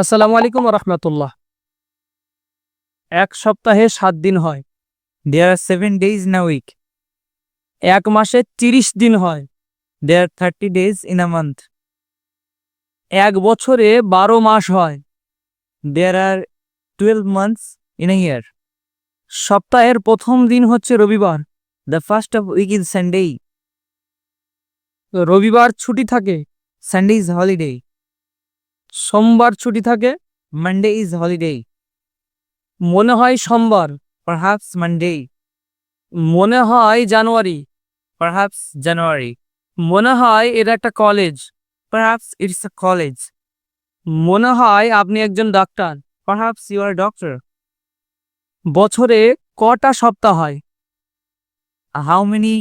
আসসালামু আলাইকুম রহমতুল্লাহ এক সপ্তাহে সাত দিন হয়। There are seven days in week এক মাসে তিরিশ দিন হয়। There are thirty days in a month এক বছরে বারো মাস হয়। There are twelve months in a year সপ্তাহের প্রথম দিন হচ্ছে রবিবার। The first of week in Sunday রবিবার ছুটি থাকে। সানডে ইজ হলিডে সোমবার ছুটি থাকে মানডে ইজ হলিডে মনে হয় সোমবার পারহ্যাপস ম্যান্ডে মনে হয় জানুয়ারি পারহ্যাপস জানুয়ারি। মনে হয় এটা একটা college perhaps it's a college মনে হয় আপনি একজন ডাক্তার পারহ্যাপস ইউ আর ডক্টর বছরে কটা সপ্তাহ হয়? How many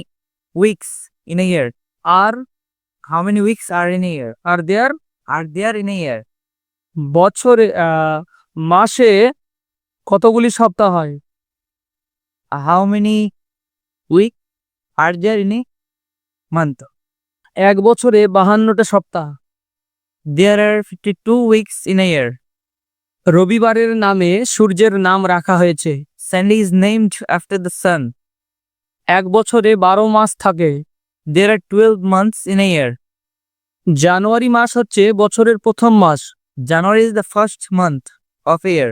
weeks in a year are how many weeks are in a year are there are there in year বছরে মাসে কতগুলি সপ্তাহ হয়? How many week are there in month এক বছরে বাহান্নটা সপ্তাহ। There are fifty two weeks in year রবিবারের নামে সূর্যের নাম রাখা হয়েছে। Sunday is named after the sun এক বছরে বারো মাস থাকে। There are twelve months in year জানুয়ারি মাস হচ্ছে বছরের প্রথম মাস। January is the first month of year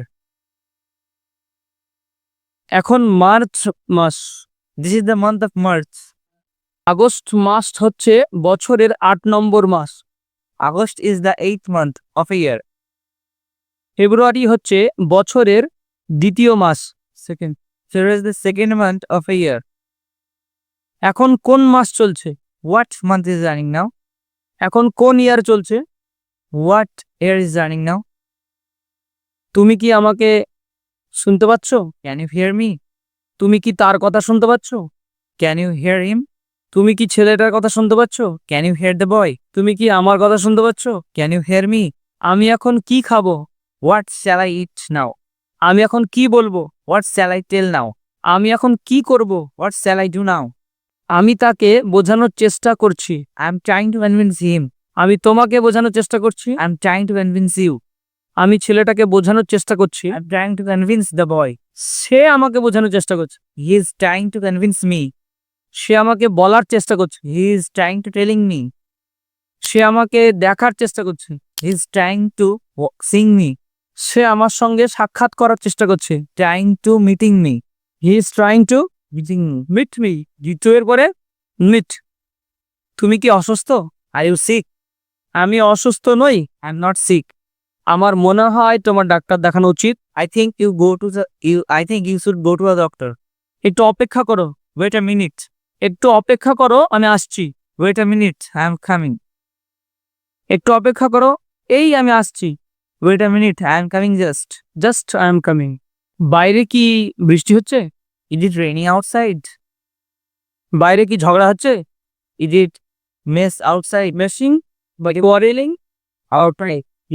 এখন মার্চ মাস। This is the month of March August মাস হচ্ছে বছরের আট নম্বর মাস। August is the eight month of year ফেব্রুয়ারি হচ্ছে বছরের দ্বিতীয় মাস। Second February is the second month of year এখন কোন মাস চলছে? What month is running now এখন কোন ইয়ার চলছে? What year is running now তুমি কি আমাকে শুনতে পাচ্ছ? ক্যান ইউ হিয়ার মি তুমি কি তার কথা শুনতে পাচ্ছ? ক্যান ইউ হিয়ার ইম তুমি কি ছেলেটার কথা শুনতে পাচ্ছ? Can you hear the boy তুমি কি আমার কথা শুনতে পাচ্ছ? ক্যান ইউ হিয়ার মি আমি এখন কি খাব? What shall I eat now আমি এখন কি বলব? What shall I tell now আমি এখন কি করব? What shall I do now আমি তাকে বোঝানোর চেষ্টা করছি। I am trying to convince him আমি তোমাকে বোঝানোর চেষ্টা করছি। I am trying to convince you আমি ছেলেটাকে বোঝানোর চেষ্টা করছি। I am trying to convince the boy সে আমাকে বোঝানোর চেষ্টা করছে। He is trying to convince me সে আমাকে বলার চেষ্টা করছে। He is trying to telling me সে আমাকে দেখার চেষ্টা করছে। He is trying to sing me সে আমার সঙ্গে সাক্ষাৎ করার চেষ্টা করছে। Trying to meeting me he is trying to বিজিং meet me. You এর পরে মিট। তুমি কি অসুস্থ? আই ইউ সিক আমি অসুস্থ নই আই এম নট সিক আমার মনে হয় তোমার ডাক্তার দেখানো উচিত। I think you go to you I think you should go to a doctor একটু অপেক্ষা করো। ওয়েট আ মিনিট একটু অপেক্ষা করো, আমি আসছি। Wait a minute I am coming একটু অপেক্ষা করো। এই আমি আসছি। Wait a minute I am coming just just I am coming বাইরে কি বৃষ্টি হচ্ছে? ইজ ইট রেনিং আউটসাইড বাইরে কি ঝগড়া হচ্ছে? Is it mess outside messing quarrelling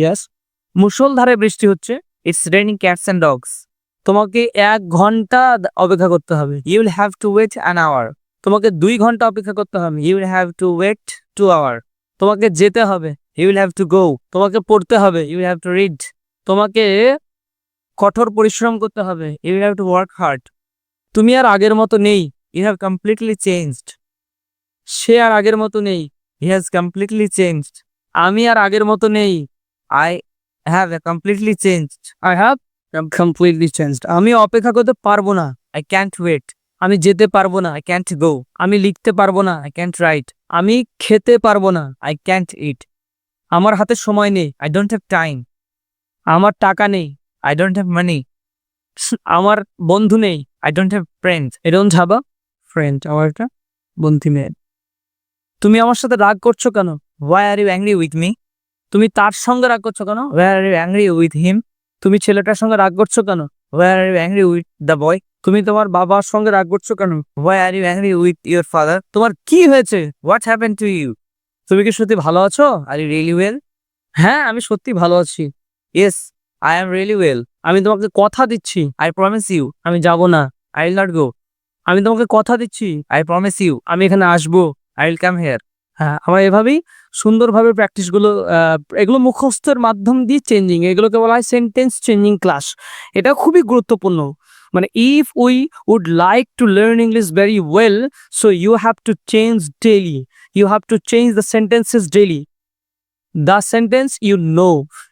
yes মুসলধারে বৃষ্টি হচ্ছে। It's raining cats and dogs তোমাকে এক ঘণ্টা অপেক্ষা করতে হবে। You will have to wait an hour তোমাকে দুই ঘণ্টা অপেক্ষা করতে হবে। You will have to wait two hour তোমাকে যেতে হবে। You will have to go তোমাকে পড়তে হবে। You will have to read তোমাকে কঠোর পরিশ্রম করতে হবে। You will have to work hard তুমি আর আগের মতো নেই ইউ হ্যাভ কমপ্লিটলি চেঞ্জড সে আর আগের মতো নেই হি হ্যাজ কমপ্লিটলি চেঞ্জড আমি আর আগের মতো নেই I have completely changed I have completely changed আমি অপেক্ষা করতে পারব না আই ক্যান্ট ওয়েট আমি যেতে পারব না আই ক্যান্ট গো আমি লিখতে পারব না আই ক্যান্ট রাইট আমি খেতে পারব না আই ক্যান্ট ইট আমার হাতে সময় নেই আই ডোন্ট হ্যাভ টাইম আমার টাকা নেই আই ডোন্ট হ্যাভ মানি আমার বন্ধু নেই I don't have friend I don't have a friend আমার একটা বন্ধি মেয়ের তুমি আমার সাথে রাগ করছ কেন? Why are you angry with me তুমি তার সঙ্গে রাগ করছ কেন? Why are you angry with him তুমি ছেলেটার সঙ্গে রাগ করছ কেন? Why are you angry with the boy তুমি তোমার বাবার সঙ্গে রাগ করছ কেন? Why are you angry with your father তোমার কি হয়েছে? হোয়াট হ্যাপেন টু ইউ তুমি কি সত্যি ভালো আছো? আর ইউ রিয়েলি ওয়েল হ্যাঁ আমি সত্যি ভালো আছি। Yes I am really well আমি তোমাকে কথা দিচ্ছি আই promise ইউ আমি যাব না। I will not go. আমি তোমাকে কথা দিচ্ছি আই প্রমিস ইউ আমি এখানে আসব। I will come here. হ্যাঁ আমরা এভাবেই সুন্দরভাবে প্র্যাকটিসগুলো এগুলো মুখস্থের মাধ্যম দিয়ে চেঞ্জিং এগুলোকে বলা হয় সেন্টেন্স চেঞ্জিং ক্লাস এটা খুবই গুরুত্বপূর্ণ। মানে if we would like to learn English very well so you have to change daily you have to change the sentences daily the sentence you know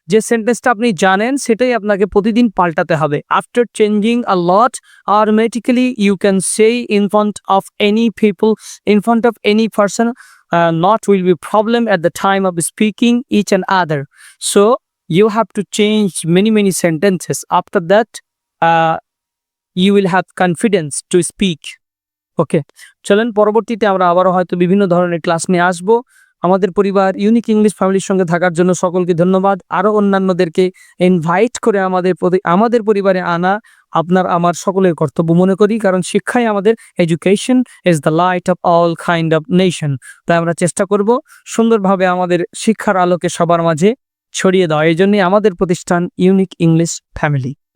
যে সেন্টেন্সটা আপনি জানেন সেটাই আপনাকে প্রতিদিন পাল্টাতে হবে after changing a lot automatically you can say in front of any people in front of any person uh, not will be problem at the time of speaking each and other so you have to change many many sentences after that uh, you will have confidence to okay চলেন পরবর্তীতে আমরা আবারও হয়তো বিভিন্ন ধরনের class নিয়ে আসব আমাদের পরিবার ইউনিক ইংলিশ ফ্যামিলির সঙ্গে থাকার জন্য সকলকে ধন্যবাদ। আরও অন্যান্যদেরকে ইনভাইট করে আমাদের প্রতি আমাদের পরিবারে আনা আপনার আমার সকলের কর্তব্য মনে করি, কারণ শিক্ষাই আমাদের education is the light of all kind of nation তাই আমরা চেষ্টা করব সুন্দরভাবে আমাদের শিক্ষার আলোকে সবার মাঝে ছড়িয়ে দেওয়া। এই জন্যই আমাদের প্রতিষ্ঠান ইউনিক ইংলিশ ফ্যামিলি